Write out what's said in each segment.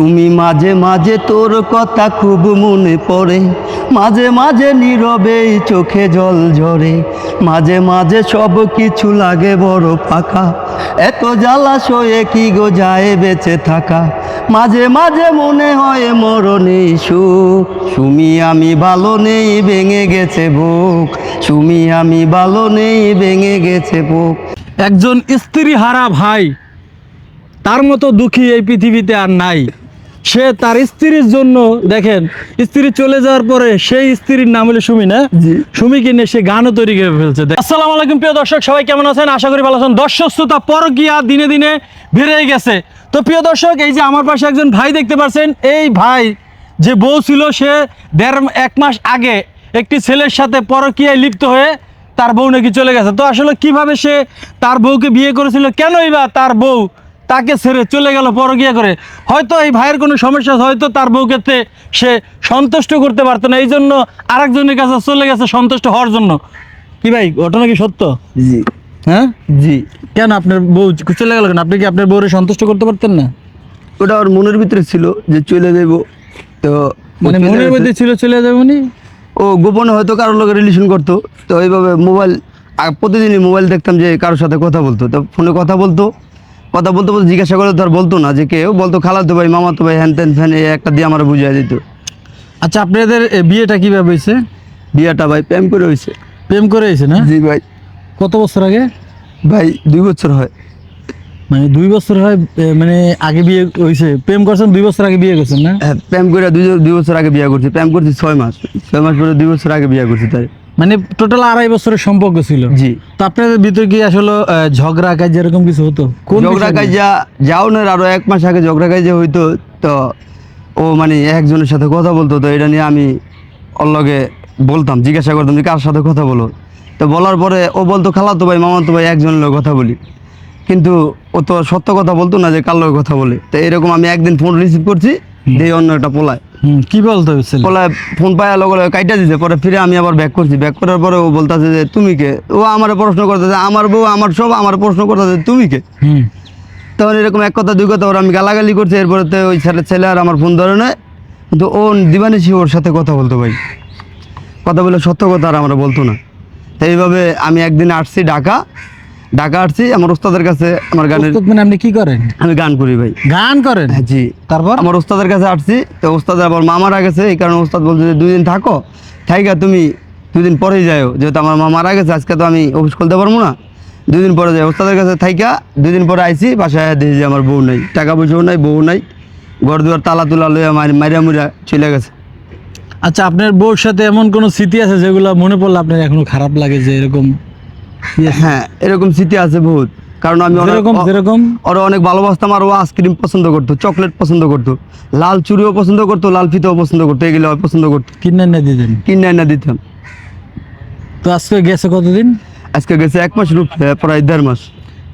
সুমি মাঝে মাঝে তোর কথা খুব মনে পড়ে। মাঝে মাঝে নীরবে চোখে জল ঝরে। মাঝে মাঝে সব কিছু লাগে বড় ফাঁকা। এত জ্বালাশয়ে কি গো যায় বেঁচে থাকা? মাঝে মাঝে মনে হয় মরণে সুখ। সুমি আমি ভালো নেই, ভেঙে গেছে বুক। সুমি আমি ভালো নেই, ভেঙে গেছে বুক। একজন স্ত্রী হারা ভাই, তার মতো দুঃখী এই পৃথিবীতে আর নাই। সে তার স্ত্রীর জন্য দেখেন স্ত্রী চলে যাওয়ার পরে সেই স্ত্রীর নাম হলো সুমি না? জি। সুমিকে নিয়ে সে গানও তৈরি করে ফেলছে। আসসালামু আলাইকুম প্রিয় দর্শক সবাই কেমন আছেন? আশা করি ভালো আছেন। দর্শক শ্রোতা পরকিয়া দিনে দিনে বেড়ে গেছে। তো প্রিয় দর্শক এই যে আমার পাশে একজন ভাই দেখতে পাচ্ছেন এই ভাই যে বউ ছিল সে দেড় এক মাস আগে একটি ছেলের সাথে পরকিয়ায় লিপ্ত হয়ে তার বউ নাকি চলে গেছে। তো আসলে কীভাবে সে তার বউকে বিয়ে করেছিল কেনই বা তার বউ তাকে ছেড়ে চলে গেল পরকিয়া করে। হয়তো এই ভাইয়ের কোনো সমস্যা হয়তো তার বউকে সে সন্তুষ্ট করতে পারতো না এই জন্য আরেকজনের কাছে চলে গেছে সন্তুষ্ট হওয়ার জন্য। কি ভাই ঘটনা কি সত্য? জি। হ্যাঁ? জি। কেন আপনার বউ চলে গেল কেন? আপনি কি আপনার বউরে সন্তুষ্ট করতে পারতেন না? ওটা ওর মনের ভিতরে ছিল যে চলে যাব তো মানে মনের। মধ্যে ছিল চলে যাবে উনি? ও গোপনে হয়তো কারোর লোকের রিলেশন করতো। তো এইভাবে মোবাইল প্রতিদিনই মোবাইল দেখতাম যে কারোর সাথে কথা বলতো। তো ফোনে কথা বলতো। কথা বলতে বলতে জিজ্ঞাসা করে আর বলতো না যে কেউ। বলতো খালাতো ভাই মামাতো ভাই হ্যান ত্যান ফ্যান এই একটা দিয়ে আমার বুঝিয়ে দিত। আচ্ছা আপনাদের বিয়েটা কীভাবে হয়েছে? বিয়েটা ভাই প্রেম করে হয়েছে। প্রেম করে হয়েছে না? জি ভাই। কত বছর আগে? ভাই দুই বছর হয়। মানে দুই বছর হয় মানে আগে বিয়ে হয়েছে। প্রেম করছেন দুই বছর আগে বিয়ে করছেন না? হ্যাঁ প্রেম করে দুই দুই বছর আগে বিয়ে করছি। প্রেম করছি ছয় মাস। ছয় মাস পরে দুই বছর আগে বিয়ে করছি তাই। মানে টোটাল আড়াই বছরের সম্পর্ক ছিল। জি। তো আপনাদের ভিতরে কি আসলে ঝগড়া কাজ এরকম কিছু হতো? কোন ঝগড়া নিয়ে? যাও না আরও এক মাস আগে ঝগড়া কাজা হইতো তো ও মানে একজনের সাথে কথা বলতো তো এটা নিয়ে আমি অল্লগে বলতাম জিজ্ঞাসা করতাম যে কার সাথে কথা বলো। তো বলার পরে ও বলতো খালাতো ভাই মামাতো ভাই একজনের লগে কথা বলি। কিন্তু ও তো সত্য কথা বলতো না যে কার লগে কথা বলে। তো এরকম আমি একদিন ফোন রিসিভ করছি দিয়ে অন্য একটা পোলায়। কি বলতে হয়েছিল? পোলায় ফোন পায় লগে লগে কাইটা দিছে পরে ফিরে আমি আবার ব্যাক করছি। ব্যাক করার পরে ও বলতেছে যে তুমি কে? ও আমার প্রশ্ন করতেছে আমার বউ আমার সব আমার প্রশ্ন করতেছে তুমি কে? তখন এরকম এক কথা দুই কথা ওর আমি গালাগালি করছি। এরপরে তো ওই ছেলে ছেলে আর আমার ফোন ধরে নেয়। কিন্তু ও দিবানিসি ওর সাথে কথা বলতো ভাই। কথা বলে সত্য কথা আর আমরা বলতো না। এইভাবে আমি একদিন আসছি ঢাকা। ঢাকা আসছি আমার ওস্তাদের কাছে আমার গানের মানে আপনি কি করেন? আমি গান করি ভাই। গান করেন? হ্যাঁ, জি। তারপর? আমার ওস্তাদের কাছে আসছি তো ওস্তাদের আবার মা মারা গেছে এই কারণে ওস্তাদ বলছে যে দুই দিন থাকো। থাইকা তুমি দুই দিন পরেই যাও। যেহেতু আমার মা মারা গেছে আজকে তো আমি অফিস খুলতে পারব না। দুই দিন পরে যাই। ওস্তাদের কাছে থাইকা দুই দিন পরে আইসি বাসায় দেখি যে আমার বউ নাই। টাকা পয়সাও নাই বউ নাই। ঘর দুয়ার তালা তুলা লইয়া মারি মারিয়া মুরিয়া চলে গেছে। আচ্ছা আপনার বউর সাথে এমন কোন স্মৃতি আছে যেগুলো মনে পড়লে আপনার এখনও খারাপ লাগে যে এরকম হ্যাঁ এরকম স্মৃতি আছে বহুত। কারণ আমি যেরকম যেরকম। ওরা অনেক ভালোবাসতাম আর ও আইসক্রিম পছন্দ করতো চকলেট পছন্দ করতো। লাল চুড়িও পছন্দ করতো লাল ফিতেও পছন্দ করতো এগুলো পছন্দ করতো। কিনে না দিতেন? কিনে না দিতাম। তো আজকে গেছে কতদিন? আজকে গেছে এক মাস রূপ প্রায় দেড় মাস।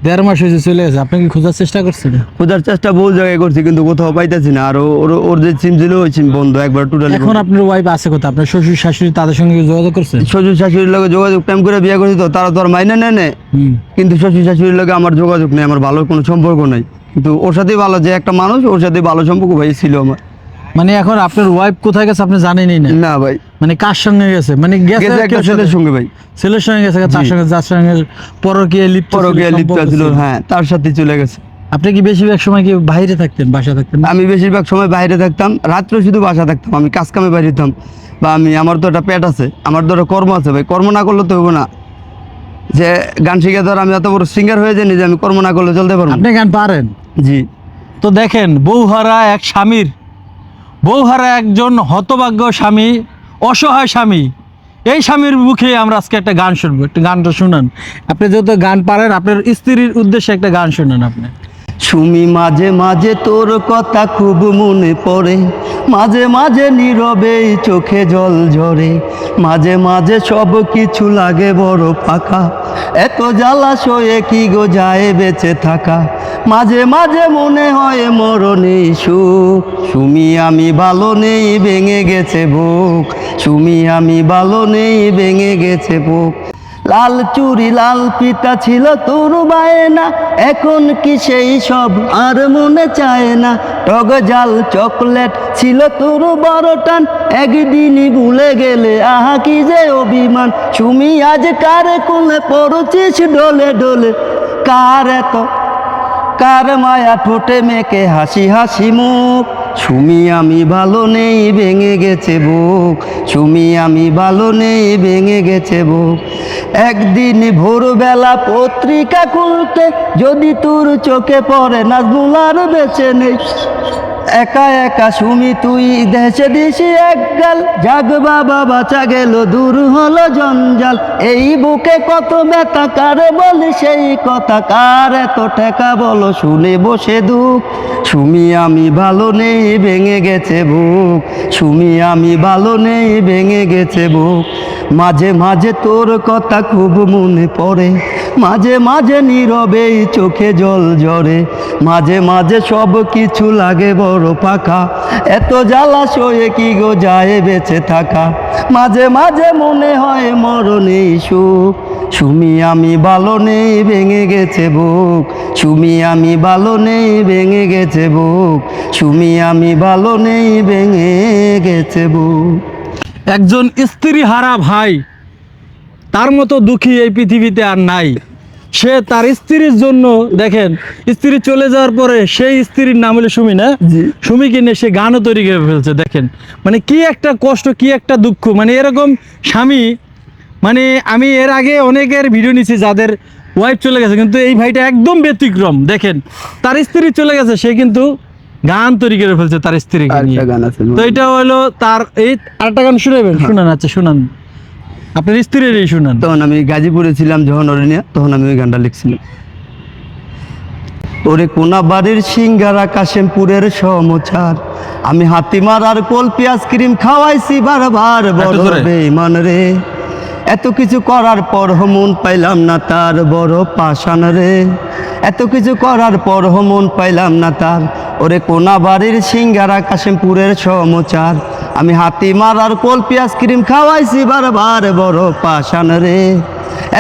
দেড় মাস হয়েছে চলে গেছে। আপনি কি খোঁজার চেষ্টা করছেন? খোঁজার চেষ্টা বহু জায়গায় করছি কিন্তু কোথাও পাইতেছি না। আর ওর ওর যে সিম ছিল ওই সিম বন্ধ একবার টোটালি এখন আপনার ওয়াইফ আছে কোথায়? আপনার শ্বশুর শাশুড়ি তাদের সঙ্গে যোগাযোগ করছেন শ্বশুর শাশুড়ির লগে যোগাযোগ প্রেম করে বিয়ে করছি তো তারা তো আর মাইনে নেয় নে কিন্তু শ্বশুর শাশুড়ির লগে আমার যোগাযোগ নেই আমার ভালো কোনো সম্পর্ক নাই। কিন্তু ওর সাথেই ভালো যে একটা মানুষ ওর সাথে ভালো সম্পর্ক ভাই ছিল আমার। মানে এখন আপনার ওয়াইফ কোথায় গেছে আপনি জানেনই না। না ভাই। মানে কার সঙ্গে গেছে? মানে গেছে একটা ছেলের সঙ্গে ভাই। ছেলের সঙ্গে গেছে তার সঙ্গে? যার সঙ্গে পরকীয়া লিপ্ত ছিল, পরকে লিপ্ত ছিল। হ্যাঁ তার সাথে চলে গেছে। আপনি কি বেশিরভাগ সময় কি বাইরে থাকতেন বাসা থাকতেন? আমি বেশিরভাগ সময় বাইরে থাকতাম রাত্রে শুধু বাসা থাকতাম। আমি কাজ কামে বাইরে যেতাম বা আমি আমার তো একটা পেট আছে আমার তো একটা কর্ম আছে ভাই। কর্ম না করলে তো হইব না। যে গান শিখে ধর আমি এত বড় সিঙ্গার হয়ে যাইনি যে আমি কর্ম না করলে চলতে পারব। আপনি গান পারেন? জি। তো দেখেন বৌহারা এক স্বামীর বৌহারা একজন হতভাগ্য স্বামী, অসহায় স্বামী। এই স্বামীর মুখে আমরা আজকে একটা গান শুনব, একটা গানটা শুনান। আপনি যেহেতু গান পারেন, আপনার স্ত্রীর উদ্দেশ্যে একটা গান শুনান আপনি। সুমি, মাঝে মাঝে তোর কথা খুব মনে পড়ে। মাঝে মাঝে নীরবে চোখে জল ঝরে। মাঝে মাঝে সব কিছু লাগে বড় ফাঁকা এত জ্বালাশয়ে কি গো যায় বেঁচে থাকা? মাঝে মাঝে মনে হয় মরণে সুখ। সুমি আমি ভালো নেই, ভেঙে গেছে বুক। সুমি আমি ভালো নেই, ভেঙে গেছে বুক। লাল চুরি লাল পিতা ছিল তোর বায়না এখন কি সেই সব আর মনে চায় না। টগ জাল চকলেট ছিল তোর বড় টান। একদিনই ভুলে গেলে আহা কি যে অভিমান। তুমি আজ কার কোলে পড়ছিস ডোলে ডোলে? কার এত? কার মায়া ঠোঁটে মেকে হাসি হাসি মুখ? সুমি আমি ভালো নেই, ভেঙে গেছে বুক। সুমি আমি ভালো নেই, ভেঙে গেছে বুক। একদিন ভোরবেলা পত্রিকা খুলতে যদি তোর চোখে পড়ে নাজমুল আর বেছে নেই। একা একা সুমি, তুই দেশে দিছি এক গাল। জাগ বাবা, বাঁচা গেল, দূর হলো জঞ্জাল। এই বুকে কত ব্যথা, কার বলে সেই কথা? কার এত ঠেকা বলো? শুনে বসে দুঃখ। সুমি আমি ভালো নেই, ভেঙে গেছে বুক। সুমি আমি ভালো নেই, ভেঙে গেছে বুক। মাঝে মাঝে তোর কথা খুব মনে পড়ে। মাঝে মাঝে নীরবে চোখে জল ঝরে। মাঝে মাঝে সব কিছু লাগে বড় পাখা। এত জ্বালা সয়ে কি গো যায় বেঁচে থাকা? মাঝে মাঝে মনে হয় মরণে সুখ। সুমি আমি ভালো নেই, ভেঙে গেছে বুক। সুমি আমি ভালো নেই ভেঙে গেছে বুক। সুমি আমি ভালো নেই ভেঙে গেছে বুক। একজন স্ত্রী হারা ভাই তার মতো দুঃখী এই পৃথিবীতে আর নাই। সে তার স্ত্রীর জন্য দেখেন স্ত্রী চলে যাওয়ার পরে সেই স্ত্রীর নাম হলো সুমি না? জি। সুমিকে নিয়ে সে গানও তৈরি করে ফেলছে দেখেন। মানে কি একটা কষ্ট কি একটা দুঃখ। মানে এরকম স্বামী মানে আমি এর আগে অনেকের ভিডিও নিছি যাদের ওয়াইফ চলে গেছে কিন্তু এই ভাইটা একদম ব্যতিক্রম। দেখেন তার স্ত্রী চলে গেছে সে কিন্তু গান তৈরি করে ফেলছে তার স্ত্রীকে নিয়ে। আছে তো এটা হলো তার এই আরেকটা গান শুনাবেন? শুনান আচ্ছা শুনান। আপনার স্ত্রীর এই শুনান। তখন আমি গাজীপুরে ছিলাম যখন ওরে নিয়ে তখন আমি ওই গানটা লিখছিলাম। ওরে কোনা বাড়ির সিঙ্গারা কাশেমপুরের সমচার। আমি হাতিমার আর কলপি ক্রিম খাওয়াইছি বারবার বড়। বেমান রে। এত কিছু করার পর মন পাইলাম না তার বড় পাশান রে। এত কিছু করার পর মন পাইলাম না তার। ওরে কোনা বাড়ির সিঙ্গারা কাশেমপুরের সমচার। আমি হাতিমার আর কলপি আইসক্রিম খাওয়াইছি বারবার বড় পাশান রে।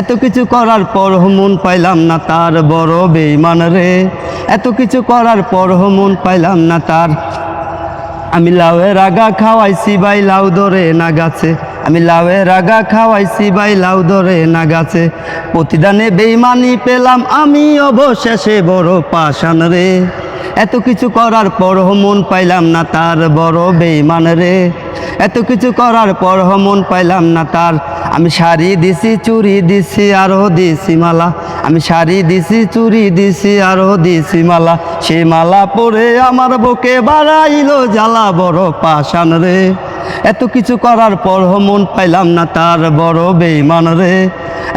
এত কিছু করার পর মন পাইলাম না তার বড় বেইমান রে। এত কিছু করার পর মন পাইলাম না তার। আমি লাউয়ের আগা খাওয়াইছি বাই লাউ ধরে না গাছে। আমি লাউয়ের রাগা খাওয়াইছি বাই লাউ ধরে না গাছে। প্রতিদানে বেইমানি পেলাম আমি, অবশেষে বড় পাশান রে। এত কিছু করার পর মন পাইলাম না তার বড় বেইমান রে। এত কিছু করার পর মন পাইলাম না তার। আমি শাড়ি দিছি চুরি দিছি আরও দিছি মালা। আমি শাড়ি দিছি চুরি দিছি আরও দিছি মালা। সে মালা পরে আমার বুকে বাড়াইল জ্বালা বড় পাশান রে। এত কিছু করার পর মন পাইলাম না তার বড় বেইমান রে।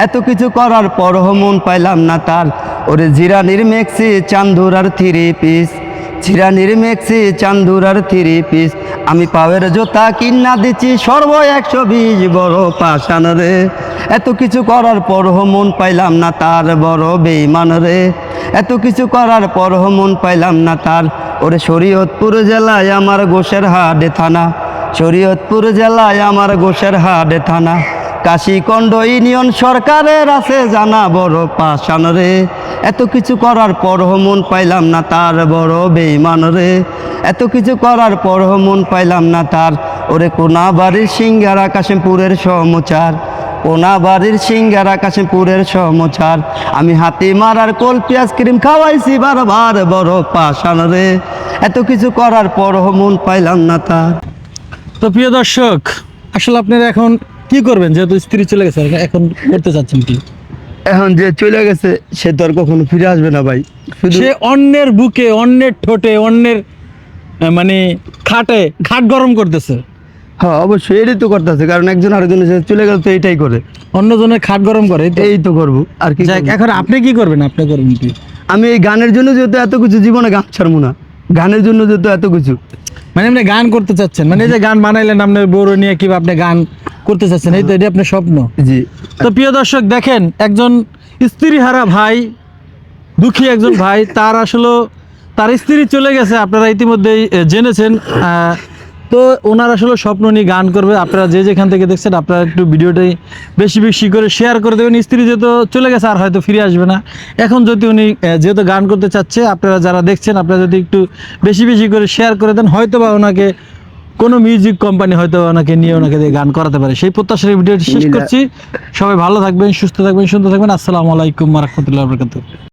এত কিছু করার পর মন পাইলাম না তার। ওরে জিরানির মেক্সি চান্দুরার থ্রি পিস। ছিরানির মেক্সি চান্দুরার থ্রি পিস। আমি পাওয়ের জোতা কিনা দিচ্ছি সর্ব একশো বিশ বড় পাশান রে। এত কিছু করার পর মন পাইলাম না তার বড় বেইমান রে। এত কিছু করার পর মন পাইলাম না তার। ওরে শরীয়তপুর জেলায় আমার গোসের হাডে থানা। শরীয়তপুর জেলায় আমার গোসের হাডে থানা। কাশীকণ্ড ইউনিয়ন সরকারের আছে, জানা বড় পাশান রে। এত কিছু করার পর মন পাইলাম না তার বড় বেইমান রে। এত কিছু করার পর মন পাইলাম না তার। ওরে কোনা বাড়ির সিঙ্গারা কাশিমপুরের সমচার। কোনা বাড়ির সিঙ্গারা কাশিমপুরের সমচার। আমি হাতি মারার কলপি আইসক্রিম খাওয়াইছি বারবার বড় পাশান রে। এত কিছু করার পর মন পাইলাম না তার। তো প্রিয় দর্শক আসলে আপনারা এখন কি করবেন? যেহেতু স্ত্রী চলে গেছে এখন করতে চাচ্ছেন কি? এখন যে চলে গেছে সে তো আর কখনো ফিরে আসবে না ভাই। সে অন্যের বুকে অন্যের ঠোঁটে অন্যের মানে খাটে খাট গরম করতেছে। হ্যাঁ অবশ্যই এটাই তো করতেছে কারণ একজন আরেকজনের সাথে চলে গেল তো এইটাই করে। অন্যজনের খাট গরম করে এই তো। করব আর কি এখন আপনি কি করবেন? আপনি করবেন কি? আমি এই গানের জন্য যেহেতু এত কিছু জীবনে গান ছাড়বো না। গানের জন্য যেহেতু এত কিছু। মানে আপনি গান করতে চাচ্ছেন মানে এই যে গান বানাইলেন আপনার বড় নিয়ে কিবা আপনি গান করতে চাচ্ছেন এই তো এটা আপনার স্বপ্ন। জি। তো প্রিয় দর্শক দেখেন একজন স্ত্রীহারা ভাই দুঃখী একজন ভাই তার আসলে তার স্ত্রী চলে গেছে আপনারা ইতিমধ্যেই জেনেছেন আহ, তো ওনার আসলে স্বপ্ন নিয়ে গান করবে। আপনারা যে যেখান থেকে দেখছেন আপনারা একটু ভিডিওটাই বেশি বেশি করে শেয়ার করে দেবেন। স্ত্রী যেহেতু চলে গেছে আর হয়তো ফিরে আসবে না। এখন যদি উনি যেহেতু গান করতে চাচ্ছে আপনারা যারা দেখছেন আপনারা যদি একটু বেশি বেশি করে শেয়ার করে দেন হয়তো বা ওনাকে কোনো মিউজিক কোম্পানি হয়তো ওনাকে নিয়ে ওনাকে দিয়ে গান করাতে পারে। সেই প্রত্যাশার ভিডিওটি শেষ করছি। সবাই ভালো থাকবেন সুস্থ থাকবেন সুন্দর থাকবেন। আসসালামু আলাইকুম রহমতুল্লাহ বরকাতুহ।